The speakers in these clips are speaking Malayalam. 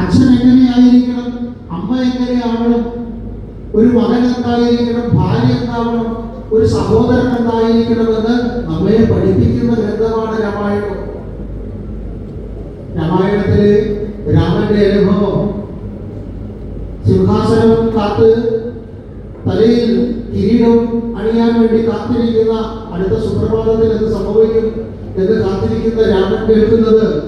അച്ഛൻ എങ്ങനെയായിരിക്കണം? അമ്മ എങ്ങനെയാവണം? ഒരു മകൻ എന്തായിരിക്കണം? ഭാര്യ എന്താവണം? ഒരു സഹോദരൻ എന്തായിരിക്കണമെന്ന് നമ്മെ പഠിപ്പിക്കുന്ന ഗ്രന്ഥമാണ് രാമായണം. രാമായണത്തിൽ രാമന്റെ അനുഭവം. സിംഹാസനം കാത്ത് തലയിൽ കിരീടം അണിയാൻ വേണ്ടി കാത്തിരിക്കുന്ന അടുത്ത സുപ്രഭാതത്തിൽ എന്ത് സംഭവിക്കും? എന്ന് കാത്തിരിക്കുന്ന രാമൻ കേൾക്കുന്നത്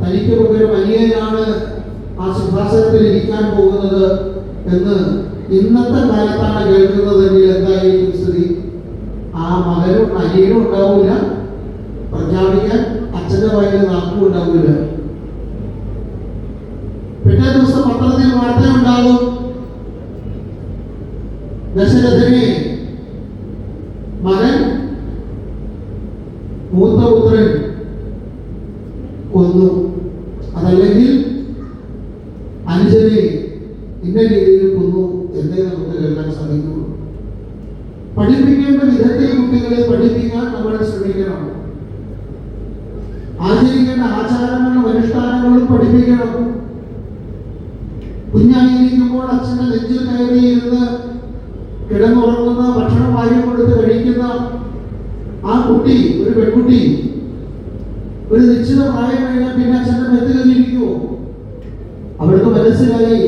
തനിക്ക് പകരം അനിയനാണ്. ആ സിംഹാസനത്തിൽ ഇരിക്കാൻ പോകുന്നത് എന്ന് ഇന്നത്തെ കാലത്താണ് കേൾക്കുന്നതെങ്കിൽ എന്തായിരിക്കും സ്ഥിതി? ആ മകനും അനിയനും ഉണ്ടാവില്ല പ്രഖ്യാപിക്കാൻ അച്ഛന്റെ വായിൽ നാക്കും ഉണ്ടാവില്ല പിറ്റേ ദിവസം പത്രത്തിൽ വാർത്ത ഉണ്ടാകും. ദശരഥനെ മകൻ മൂത്ത കുട്ടികളെ പഠിപ്പിക്കാൻ നമ്മൾ ശ്രമിക്കണം ആചരിക്കേണ്ട ആചാരങ്ങളും അനുഷ്ഠാനങ്ങളും പഠിപ്പിക്കണം. കുഞ്ഞായിരിക്കുമ്പോൾ അച്ഛന്റെ നെഞ്ചിൽ കയറി ഇരുന്ന് കിടന്നുറങ്ങുന്ന ഭക്ഷണം വാരി കൊടുത്ത് കഴിക്കുന്ന ആ കുട്ടി ഒരു പെൺകുട്ടി ഒരു നിശ്ചിത പ്രായം കഴിഞ്ഞാൽ പിന്നെ അച്ഛന്റെ മെത്ത് കയറിയിരിക്കുമോ അവൾക്ക് മനസ്സിലായി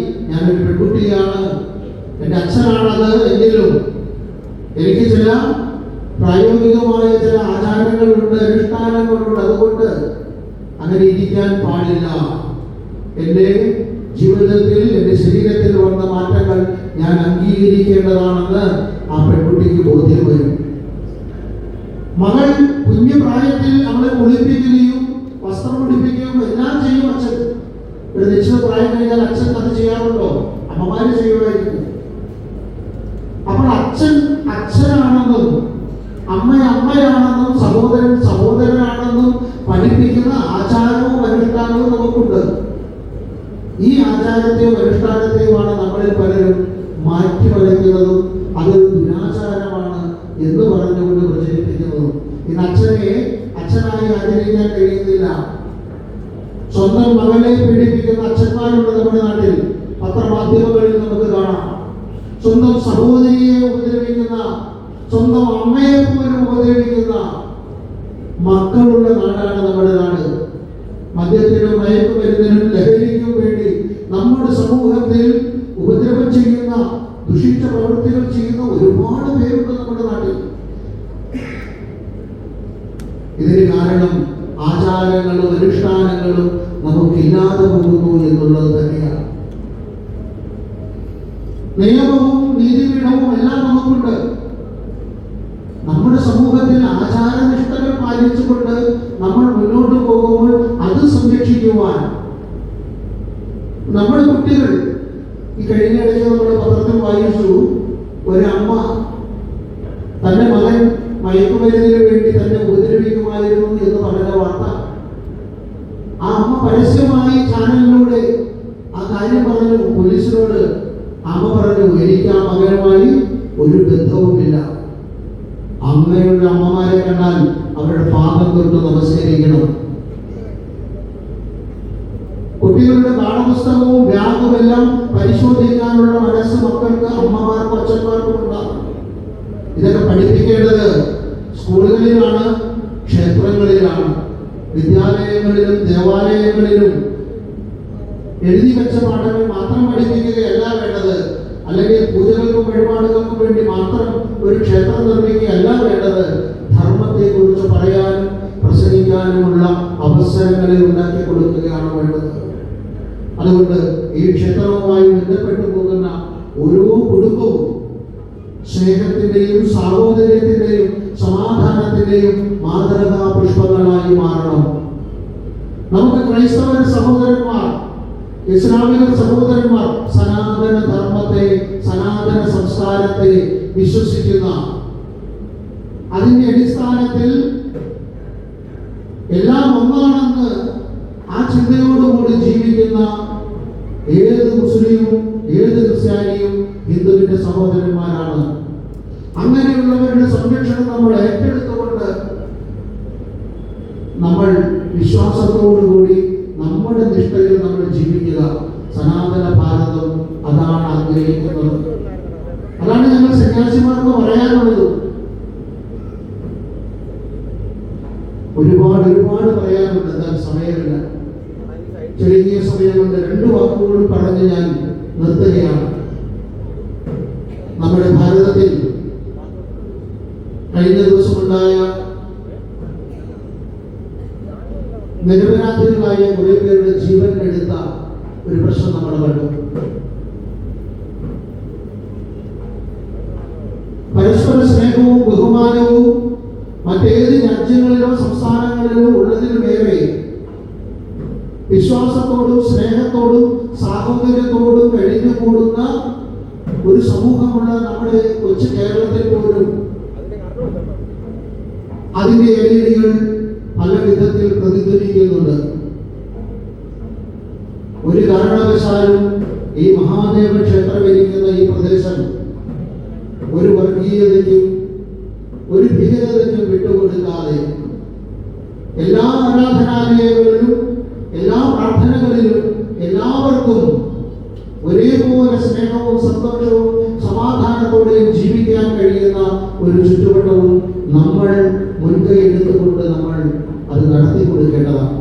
അങ്ങനെ ഇരിക്കാൻ പാടില്ല. എന്റെ ജീവിതത്തിൽ എന്റെ ശരീരത്തിൽ വന്ന മാറ്റങ്ങൾ ഞാൻ അംഗീകരിക്കേണ്ടതാണെന്ന് ആ പെൺകുട്ടിക്ക് ബോധ്യം വരും. മകൾ കുഞ്ഞു പ്രായത്തിൽ അവളെ കുളിപ്പിക്കുകയും വസ്ത്രം കുളിപ്പിക്കുകയും എല്ലാം ചെയ്യും അച്ഛൻ. ഒരു നിശ്ചിത പ്രായം കഴിഞ്ഞാൽ അച്ഛൻ അത് ചെയ്യാറുണ്ടോ? അമ്മമാര് ചെയ്യുമായിരിക്കും. അപ്പോൾ അച്ഛൻ അച്ഛനാണെന്നും അമ്മ സഹോദരനാണെന്നും പഠിപ്പിക്കുന്ന ആചാരവും അനുഷ്ഠാനവും നമുക്കുണ്ട്. ഈ ആചാരത്തെയും അനുഷ്ഠാനത്തെയുമാണ് നമ്മളിൽ പലരും മാറ്റി വരയ്ക്കുന്നതും അതൊരു ദുരാചാരമാണ് എന്ന് പറഞ്ഞുകൊണ്ട് പ്രചരിപ്പിക്കുന്നതും. ഇന്ന് അച്ഛനെ അച്ഛനായി ആചരിക്കാൻ കഴിയുന്നില്ല. സ്വന്തം മകളെ പീഡിപ്പിക്കുന്ന അച്ഛന്മാരുണ്ട് നമ്മുടെ നാട്ടിൽ. പത്രമാധ്യമങ്ങളിൽ നമുക്ക് കാണാം. സ്വന്തം സഹോദരിയെ ഉപദ്രവിക്കുന്ന സ്വന്തം അമ്മയെ പോലും ഉപദ്രവിക്കുന്ന മക്കളുള്ള നാടാണ് നമ്മുടെ നാട്. മദ്യത്തിനും മയക്കുമരുന്നിനും ലഹരിക്കും വേണ്ടി നമ്മുടെ സമൂഹത്തിൽ ഉപദ്രവം ചെയ്യുന്ന ദുഷിച്ച പ്രവൃത്തികൾ ചെയ്യുന്ന ഒരുപാട് പേരുണ്ട് നമ്മുടെ നാട്ടിൽ. ഇതിന് കാരണം ആചാരങ്ങളും അനുഷ്ഠാനങ്ങളും നമുക്കില്ലാതെ പോകുന്നു എന്നുള്ളത് തന്നെയാണ് നിയമവും നീതിപീഠവും എല്ലാം നമുക്കുണ്ട് നമ്മുടെ സമൂഹത്തിൽ ആചാരനിഷ്ഠകൾ പാലിച്ചുകൊണ്ട് നമ്മൾ മുന്നോട്ട് പോകുമ്പോൾ അത് സംരക്ഷിക്കുവാൻ നമ്മുടെ കുട്ടികൾ ഈ കഴിഞ്ഞ ഇടയ്ക്ക് നമ്മൾ പത്രത്തിൽ വായിച്ചു ഒരമ്മ തന്റെ മകൻ മയക്കുമരുന്നിന് വേണ്ടി തന്നെ ഉപദ്രവിക്കുമായിരുന്നു എന്ന് പറഞ്ഞ വാർത്ത ആ അമ്മ പരസ്യമായി ചാനലിലൂടെ ആ കാര്യം പറഞ്ഞു പോലീസിനോട് അമ്മ പറഞ്ഞു എനിക്ക് ആ മകനുമായി ഒരു ബന്ധവുമില്ല അമ്മയുടെ അമ്മമാരെ കണ്ടാൽ അവരുടെ പാപം തൊട്ട് നമസ്കരിക്കണം കുട്ടികളുടെ പാഠപുസ്തകവും ബാഗും എല്ലാം പരിശോധിക്കാനുള്ള മനസ്സ് മക്കൾക്ക് അമ്മമാർക്കും അച്ഛന്മാർക്കും ഉണ്ടാകും ഇതൊക്കെ പഠിപ്പിക്കേണ്ടത് സ്കൂളുകളിലാണ് ക്ഷേത്രങ്ങളിലാണ് വിദ്യാലയങ്ങളിലും ദേവാലയങ്ങളിലും എഴുതി വെച്ച പാഠങ്ങൾ മാത്രം പഠിപ്പിക്കുകയല്ല വേണ്ടത്. അല്ലെങ്കിൽ പൂജകൾക്കും വഴിപാടുകൾക്കും വേണ്ടി മാത്രം ഒരു ക്ഷേത്രം നിർമ്മിക്കുകയല്ല വേണ്ടത്. ധർമ്മത്തെ കുറിച്ച് പറയാനും പ്രസംഗിക്കാനുമുള്ള അവസരങ്ങളിൽ ഉണ്ടാക്കി കൊടുക്കുകയാണ് വേണ്ടത്. അതുകൊണ്ട് ഈ ക്ഷേത്രവുമായി ബന്ധപ്പെട്ടു പോകുന്ന ഓരോ കുടുംബവും സ്നേഹത്തിന്റെയും സാഹോദര്യത്തിന്റെയും സമാധാനത്തിന്റെയും മാതൃകാ പുഷ്പങ്ങളായി മാറണം. നമുക്ക് ക്രൈസ്തവ സഹോദരന്മാർ ഇസ്ലാമിക സഹോദരന്മാർ സനാതന ധർമ്മത്തെ സനാതന സംസ്കാരത്തെ വിശ്വസിക്കുന്ന അതിന്റെ അടിസ്ഥാനത്തിൽ പറയാനുള്ളത് ഒരുപാട് ഒരുപാട് പറയാനുണ്ട്. എന്നാൽ സമയമില്ല. ചുരുങ്ങിയ സമയം കൊണ്ട് രണ്ട് വാക്കുകൾ പറഞ്ഞ് ഞാൻ നിർത്തുകയാണ്. നമ്മുടെ ഭാരതത്തിൽ കഴിഞ്ഞ ദിവസമുണ്ടായ നിരപരാധികളായ കുറെ പേരുടെ ജീവൻ എടുത്ത ഒരു പ്രശ്നം നമ്മൾ കണ്ടു. സംസ്ഥാനങ്ങളിലോ ഉള്ളതിനുമേറെ വിശ്വാസത്തോടും സ്നേഹത്തോടും സാഹോദര്യത്തോടും കഴിഞ്ഞു കൂടുന്ന ഒരു സമൂഹമുള്ള നമ്മുടെ കൊച്ചു കേരളത്തിൽ പോലും അതിന്റെ എലിടികൾ പല വിധത്തിൽ പ്രതിധ്വനിക്കുന്നുണ്ട്. ഒരു കാരണവശാലും ഈ മഹാദേവ ഒരു ചുറ്റുവട്ടവും നമ്മൾ മുൻകൈ എടുത്തുകൊണ്ട് നമ്മൾ അത് നടത്തി കൊടുക്കേണ്ടതാണ്.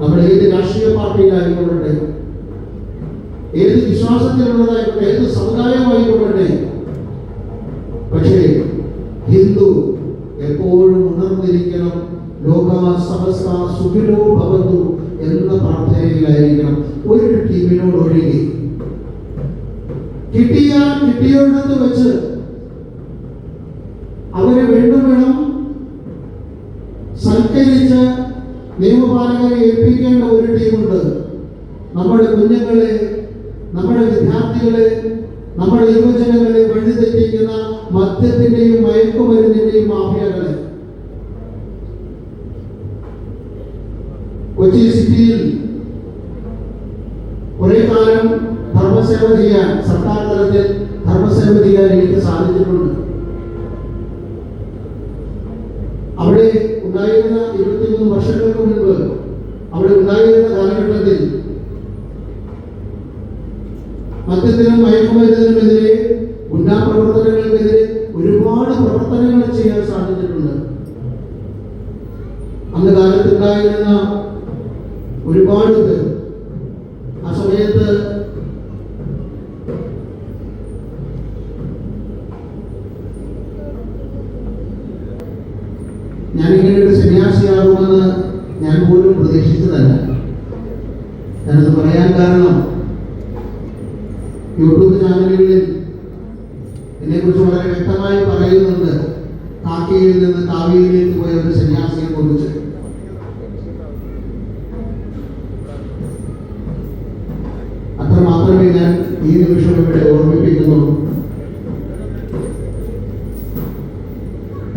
നമ്മൾ ഏത് രാഷ്ട്രീയ പാർട്ടിയിലായിക്കൊള്ളട്ടെ ഏത് വിശ്വാസത്തിലുള്ളതായിക്കോട്ടെ ഏത് സമുദായമായിക്കൊള്ളട്ടെ. പക്ഷേ ഹിന്ദു എപ്പോഴും ഉണർന്നിരിക്കണം ലോക സമസ്ത സുഖിനോ ഭവന്തു എന്ന പ്രാർത്ഥനയിലായിരിക്കണം. ഒരു ടീമിനോട് ഒഴുകി കിട്ടിയ കിട്ടിയോടത്ത് വെച്ച് അവരെ വീണ്ടും വേണം. സൽക്കരിച്ച് നിയമപാലകരെ ഏൽപ്പിക്കേണ്ട ഒരു ടീമുണ്ട്. നമ്മുടെ കുഞ്ഞുങ്ങളെ നമ്മുടെ വിദ്യാർത്ഥികളെ നമ്മുടെ യുവജനങ്ങളെ വഴിതെറ്റിക്കുന്ന മദ്യത്തിന്റെയും മയക്കുമരുന്നിന്റെയും മാഫിയകളെ. കൊച്ചി സിറ്റിയിൽ കുറെ കാലം ധർമ്മസേവ ചെയ്യാൻ സർക്കാർ തലത്തിൽ ധർമ്മസേവ ചെയ്യാൻ എനിക്ക് സാധിച്ചിട്ടുണ്ട്. അവിടെ ഉണ്ടായിരുന്ന ഇരുപത്തിമൂന്ന് വർഷങ്ങൾക്ക് മുമ്പ് അവിടെ ഉണ്ടായിരുന്ന കാലഘട്ടത്തിൽ മദ്യത്തിനും മയക്കുമരുന്നിനുമെതിരെ ഗുണ്ടാ പ്രവർത്തനങ്ങൾക്കെതിരെ ഒരുപാട് പ്രവർത്തനങ്ങൾ ചെയ്യാൻ സാധിച്ചിട്ടുണ്ട്. അന്ന് കാലത്തുണ്ടായിരുന്ന ഒരുപാട് പേർ ആ സമയത്ത് ഞാൻ ഇങ്ങനെ ഒരു സന്യാസിയാകുമെന്ന് ഞാൻ പോലും പ്രതീക്ഷിച്ചതല്ല. ഞാനത് പറയാൻ കാരണം യൂട്യൂബ് ചാനലുകളിൽ എന്നെക്കുറിച്ച് വളരെ വ്യക്തമായി പറയുന്നുണ്ട് കാക്കിയിൽ നിന്ന് കാവിയിലേക്ക് പോയ ഒരു സന്യാസിയെ കുറിച്ച് അത്ര മാത്രമേ ഞാൻ ഈ നിമിഷം ഇവിടെ ഓർമ്മിപ്പിക്കുന്നുള്ളൂ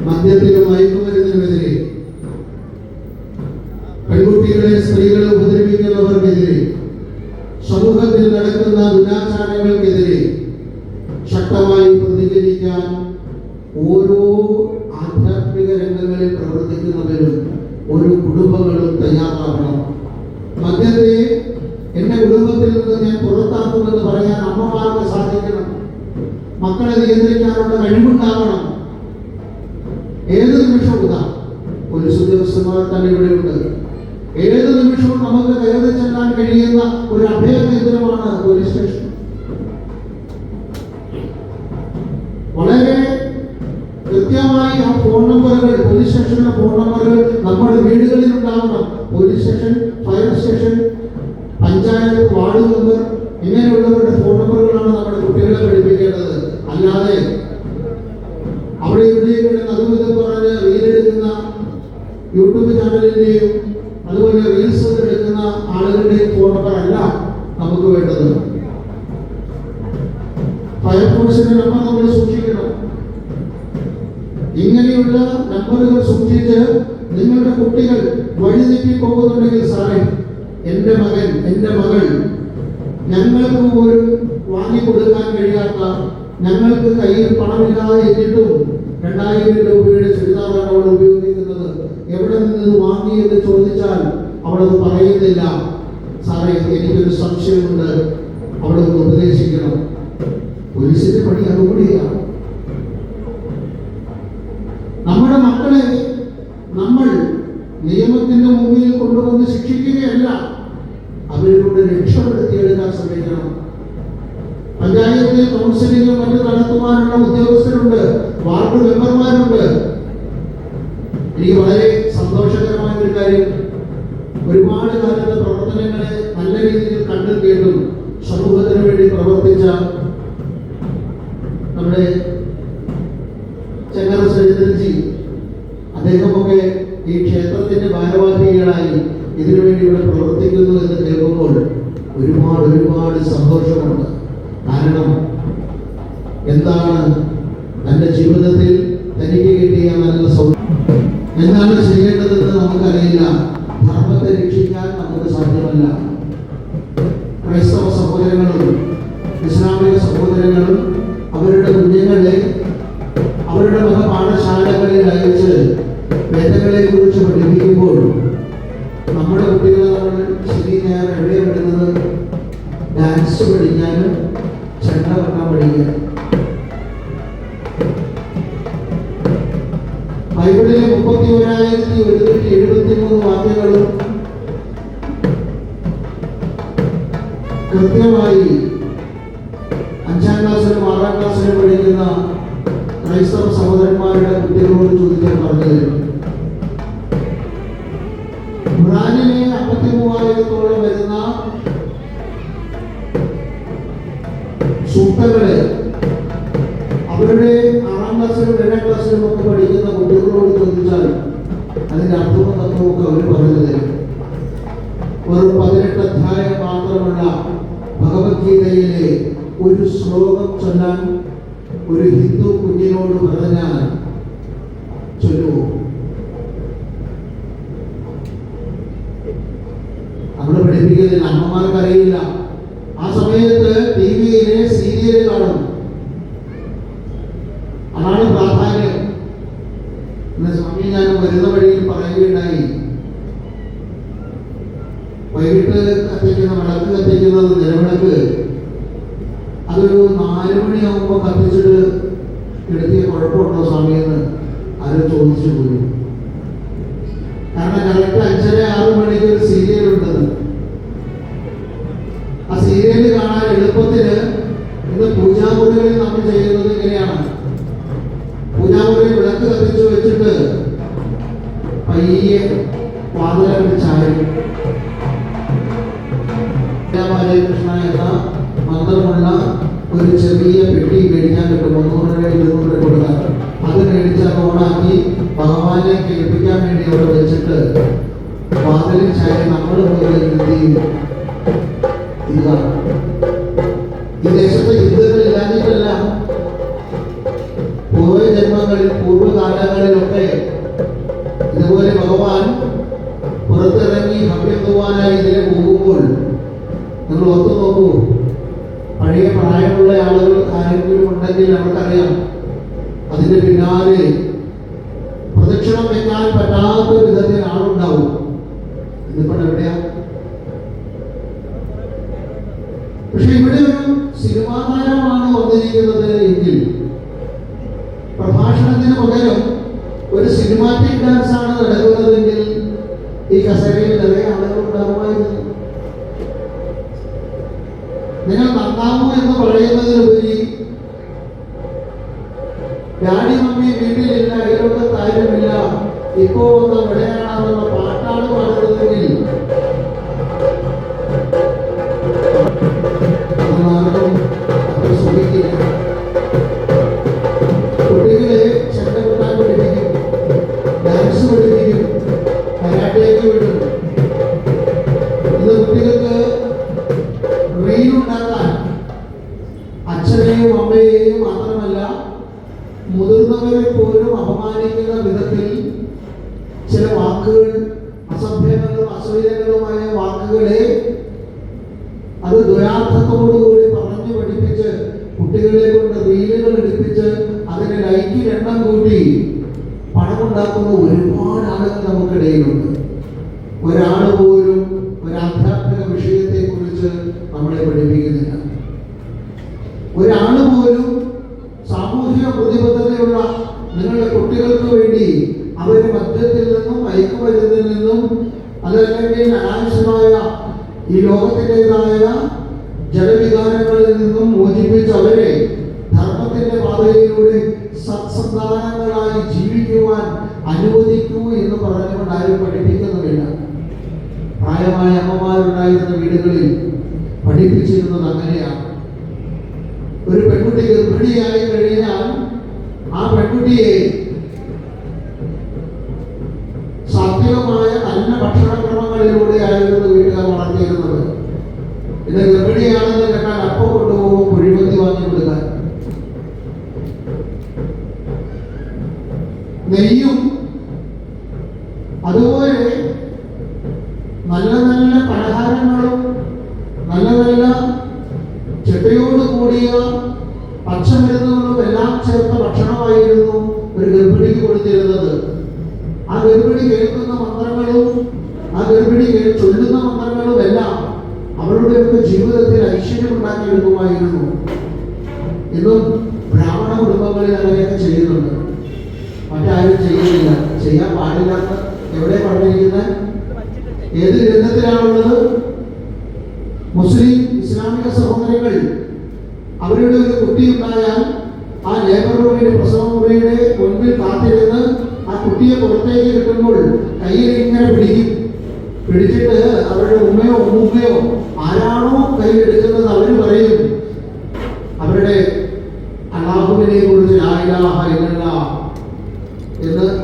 മദ്യത്തിനും മയക്കുമരുന്നിനുമെതിരെ പെൺകുട്ടികളെ സ്ത്രീകളെ ഉപദ്രവിക്കുന്നവർക്കെതിരെ സമൂഹത്തിൽ നടക്കുന്ന ദുരാചാരങ്ങൾക്കെതിരെ ശക്തമായി പ്രതികരിക്കാൻ ഓരോ ആധ്യാത്മിക രംഗങ്ങളിൽ പ്രവർത്തിക്കുന്നവരും ഓരോ കുടുംബങ്ങളും തയ്യാറാകണം മദ്യത്തെ എന്റെ കുടുംബത്തിൽ നിന്ന് ഞാൻ പുറത്താക്കുമെന്ന് പറയാൻ അമ്മമാർക്ക് സാധിക്കണം. മക്കളെ നിയന്ത്രിക്കാനുള്ള കഴിവുണ്ടാകണം ഏത് നിമിഷവും ഒരു ഉദ്യോഗസ്ഥന്മാർ തന്നെ ഇവിടെയുണ്ട്. ഏത് നിമിഷവും നമുക്ക് കയറി ചെല്ലാൻ കഴിയുന്ന ഒരു അഭയ കേന്ദ്രമാണ് പോലീസ് സ്റ്റേഷൻ വളരെ കൃത്യമായി ആ ഫോൺ നമ്പറുകൾ പോലീസ് സ്റ്റേഷനിലെ ഫോൺ നമ്പറുകൾ നമ്മുടെ വീടുകളിൽ ഉണ്ടാവണം. Police station fire station panchayat ward member ഇങ്ങനെയുള്ളവരുടെ phone നമ്പറുകളാണ് നമ്മുടെ കുട്ടികളെ പഠിപ്പിക്കേണ്ടത്. അല്ലാതെ നമ്പറുകൾ സൂക്ഷിച്ച് നിങ്ങളുടെ കുട്ടികൾ വഴിതെറ്റി പോകുന്നുണ്ടെങ്കിൽ സാറേ എന്റെ മകൻ എന്റെ മകൾ ഞങ്ങൾക്ക് പോലും വാങ്ങിക്കൊടുക്കാൻ കഴിയാത്ത ഞങ്ങൾക്ക് കയ്യിൽ പണമില്ലാതെ എന്നിട്ടും രണ്ടായിരം രൂപയുടെ ചുരിദാറാണ് അവൾ ഉപയോഗിക്കുന്നത്. എവിടെ നിന്ന് വാങ്ങി എന്ന് ചോദിച്ചാൽ അവളത് പറയുന്നില്ല. സാറേ എനിക്കൊരു സംശയമുണ്ട്. അവളൊന്ന് ഉപദേശിക്കണം. പോലീസിന്റെ പണി അതുകൂടിയാണ്. നമ്മുടെ മക്കളെ നമ്മൾ നിയമത്തിന്റെ മുമ്പിൽ കൊണ്ടുവന്ന് ശിക്ഷിക്കുകയല്ല അവരിലൂടെ രക്ഷപ്പെടുത്തിയെടുക്കാൻ ശ്രമിക്കണം. പഞ്ചായത്തിൽ കൗൺസിലിംഗ് മറ്റും നടത്തുവാനുള്ള ഉദ്യോഗസ്ഥരുണ്ട് വാർഡ് മെമ്പർമാരുണ്ട്. എനിക്ക് വളരെ സന്തോഷകരമായ ഒരു കാര്യം ഒരുപാട് കാലത്തെ പ്രവർത്തനങ്ങളെ നല്ല രീതിയിൽ കണ്ടും കേട്ടും സമൂഹത്തിന് വേണ്ടി പ്രവർത്തിച്ച നമ്മുടെ സന്തോഷമുണ്ട് കാരണം എന്താണ് തന്റെ ജീവിതത്തിൽ തനിക്ക് കിട്ടിയ നല്ല സൗ എന്താണ് ചെയ്യേണ്ടതെന്ന് നമുക്കറിയില്ല. ബൈബിളിലെ മുപ്പത്തി ഒരായിരത്തി ഒരുന്നൂറ്റി എഴുപത്തി മൂന്ന് വാക്യങ്ങളും കൃത്യമായി അഞ്ചാം ക്ലാസ്സിലും ആറാം ക്ലാസ്സിലും പഠിക്കുന്ന ക്രൈസ്തവ സഹോദരന്മാരുടെ കുട്ടികളോട് ചോദിക്കാൻ പറഞ്ഞു തരും ഖുറാനിലെ അമ്പത്തി മൂവായിരത്തോളം വരുന്ന സൂക്തങ്ങളെ അവരുടെ ആറാം ക്ലാസ്സിലും ഏഴാം ക്ലാസ്സിലും ഒക്കെ പഠിക്കുന്ന കുട്ടികളോട് ചോദിച്ചാൽ അതിന്റെ അർത്ഥവും തത്വവും ഒക്കെ അവർ പറഞ്ഞു തരും ഒരു പതിനെട്ട് അധ്യായം മാത്രമുള്ള ഭഗവത്ഗീതയിലെ ഒരു ശ്ലോകം ചൊല്ലാൻ ഒരു ഹിന്ദു കുഞ്ഞിനോട് പറഞ്ഞാൽ ചൊല്ലുവോ നമ്മൾ പഠിപ്പിക്കുന്നില്ല അമ്മമാർക്ക് അറിയില്ല. ആ സമയത്ത് ടി വിയിലെ സീരിയൽ കാണും. അതാണ് പ്രാധാന്യം സ്വാമി ഞാൻ വരുന്ന വഴിയിൽ പറയുകയുണ്ടായി. വൈകിട്ട് കത്തിക്കുന്ന വിളക്ക് കത്തിക്കുന്നത് നിലവിളക്ക്. അതൊരു നാല് മണിയാകുമ്പോൾ കത്തിച്ചിട്ട് എടുത്തിയ കുഴപ്പമുണ്ടോ സ്വാമി എന്ന് ആരും ചോദിച്ചു പോയി. കാരണം കറക്റ്റ് അഞ്ചര ആറ് മണിക്ക് ഒരു സീരിയൽ ഉണ്ടെന്ന് ആ സീരിയൽ കാണാൻ എളുപ്പത്തിന് ഇന്ന് പൂജാമുറികളിൽ നമ്മൾ ചെയ്യുന്നത് ഇങ്ങനെയാണ്. ഒരു ചെറിയ പെട്ടി മേടിക്കാൻ കിട്ടും. മുന്നൂറ് രൂപ ഇരുന്നൂറ് രൂപ കൊടുക്കാൻ അത് മേടിച്ച് അത് ഓണാക്കി ഭഗവാനെ കേൾപ്പിക്കാൻ വേണ്ടി അവിടെ വെച്ചിട്ട് വാതിലിൽ ചായ നമ്മൾ പോലെ ഇതാണ് ഈ ദേശത്ത് ഹിന്ദുക്കൾ ഇല്ലാഞ്ഞിട്ടല്ല. പൂർവ ജന്മങ്ങളിൽ പൂർവകാലങ്ങളിലൊക്കെ ഇതുപോലെ ഭഗവാൻ പുറത്തിറങ്ങി ഭവ്യത്തുവാനായി ഇതിലെ പോകുമ്പോൾ നിങ്ങൾ ഒത്തു നോക്കൂ. പഴയ പ്രായമുള്ള ആളുകൾ ആരെങ്കിലും ഉണ്ടെങ്കിൽ നമുക്കറിയാം അതിന്റെ പിന്നാലെ പ്രദക്ഷിണം വെക്കാൻ പറ്റാത്ത വിധത്തിൽ ആളുണ്ടാവും. ഇതിപ്പോൾ എവിടെയാ? പക്ഷെ ഇവിടെ ഒരു സിനിമാ താരമാണ് വന്നിരിക്കുന്നത് എങ്കിൽ പ്രഭാഷണത്തിന് പകരം ഒരു സിനിമാറ്റിക് ഡാൻസ് ആണ് നടക്കുന്നതെങ്കിൽ ഈ കസേരയിൽ നിറയെ ആളുകൾ ഉണ്ടാകുമായിരുന്നു നിങ്ങൾ നന്നാമോ എന്ന് പറയുന്നതിലുപരി ഡാഡി മമ്മി വീട്ടിലില്ല അയലോക്കത്ത് താരമില്ല ഇപ്പോ വന്ന വിടയാണെന്നുള്ള അത് ദ്വയാർത്ഥത്തോടുകൂടി പറഞ്ഞു പഠിപ്പിച്ച് കുട്ടികളെ കൊണ്ട് റീലുകൾ എടുപ്പിച്ച് അതിന് ലൈക്കിൽ എണ്ണം കൂട്ടി പണമുണ്ടാക്കുന്ന ഒരുപാട് ആളുകൾ നമുക്കിടയിലുണ്ട്. ഒരാൾ പോലും ഒരു ആധ്യാത്മിക വിഷയത്തെ കുറിച്ച് നമ്മളെ പഠിപ്പിക്കുന്നില്ല. നെയ്യും അതുപോലെ ഏത് ഗ്രന്ഥത്തിലാണുള്ളത്? മുസ്ലിം ഇസ്ലാമിക സഹോദരങ്ങൾ അവരുടെ ഒരു കുട്ടി ഉണ്ടായാൽ ആ ലേബർ മുറിയുടെ പ്രസവ മുറിയുടെ മുൻപിൽ കാത്തിരുന്ന് ആ കുട്ടിയെ പുറത്തേക്ക് കിട്ടുമ്പോൾ കയ്യിൽ ഇങ്ങനെ പിടിക്കും. പിടിച്ചിട്ട് അവരുടെ ഉമ്മയോ ഉമ്മയോ ആരാണോ കയ്യിലെടുക്കുന്നത് അവർ പറയും. അവരുടെ അള്ളാഹുവിനെ കുറിച്ച് ആയിരം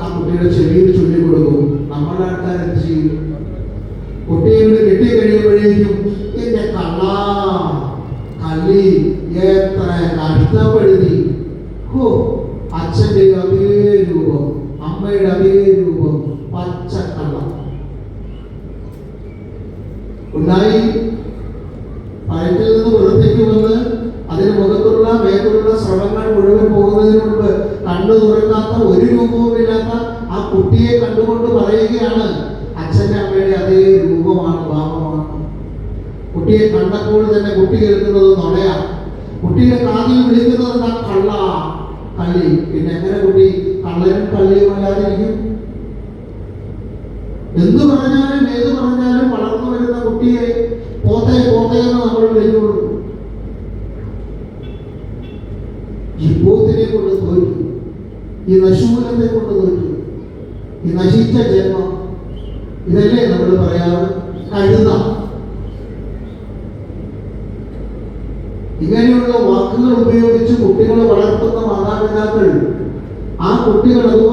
ആ കുട്ടിയുടെ ചെവിയിൽ ചൊല്ലിക്കൊടുക്കും നമ്മുടെ ആൾക്കാർ എന്ത് ചെയ്യും കുട്ടിയെ കൂടെ കെട്ടി കഴിയുമ്പോഴേക്കും എന്റെ കള്ള കള്ളി എത്ര കഷ്ടപ്പെടുത്തി ഹോ അച്ഛന്റെ അതേ രൂപം അമ്മയുടെ അതേ രൂപം പച്ചക്കള്ള ഉണ്ടായി വയറ്റിൽ നിന്ന് പുറത്തേക്ക് വന്ന് അതിന് മുഖത്തുള്ള മേത്തുള്ള സ്രവങ്ങൾ മുഴുവൻ പോകുന്നതിന് മുൻപ് കണ്ണു തുറക്കാത്ത ഒരു രൂപവുമില്ലാത്ത ആ കുട്ടിയെ കണ്ടുകൊണ്ട് പറയുകയാണ് അച്ഛന്റെ അമ്മയുടെ അതേ രൂപമാണ് ഭാവമാണ് കുട്ടിയെ കണ്ടപ്പോൾ തന്നെ കുട്ടി കേൾക്കുന്നത് നുണയാ കുട്ടിയുടെ കാതിൽ വിളിക്കുന്നത് ആ കള്ള കള്ളി പിന്നെ എങ്ങനെ കുട്ടി കള്ളനും കള്ളിയും അല്ലാതിരിക്കും എന്ത് പറഞ്ഞാലും ഏത് പറഞ്ഞാലും വളർന്നു വരുന്ന കുട്ടിയെ പോത്തെ പോത്തെ എന്ന് നമ്മൾ വിളിക്കുള്ളൂ ഈ പോത്തിനെ കൊണ്ട് തോറ്റു. ഈ നശൂലത്തെ കൊണ്ട് തോറ്റു. ഈ നശിച്ച ജന്മം. ഇതല്ലേ നമ്മൾ പറയാറ്? വാക്കുകൾ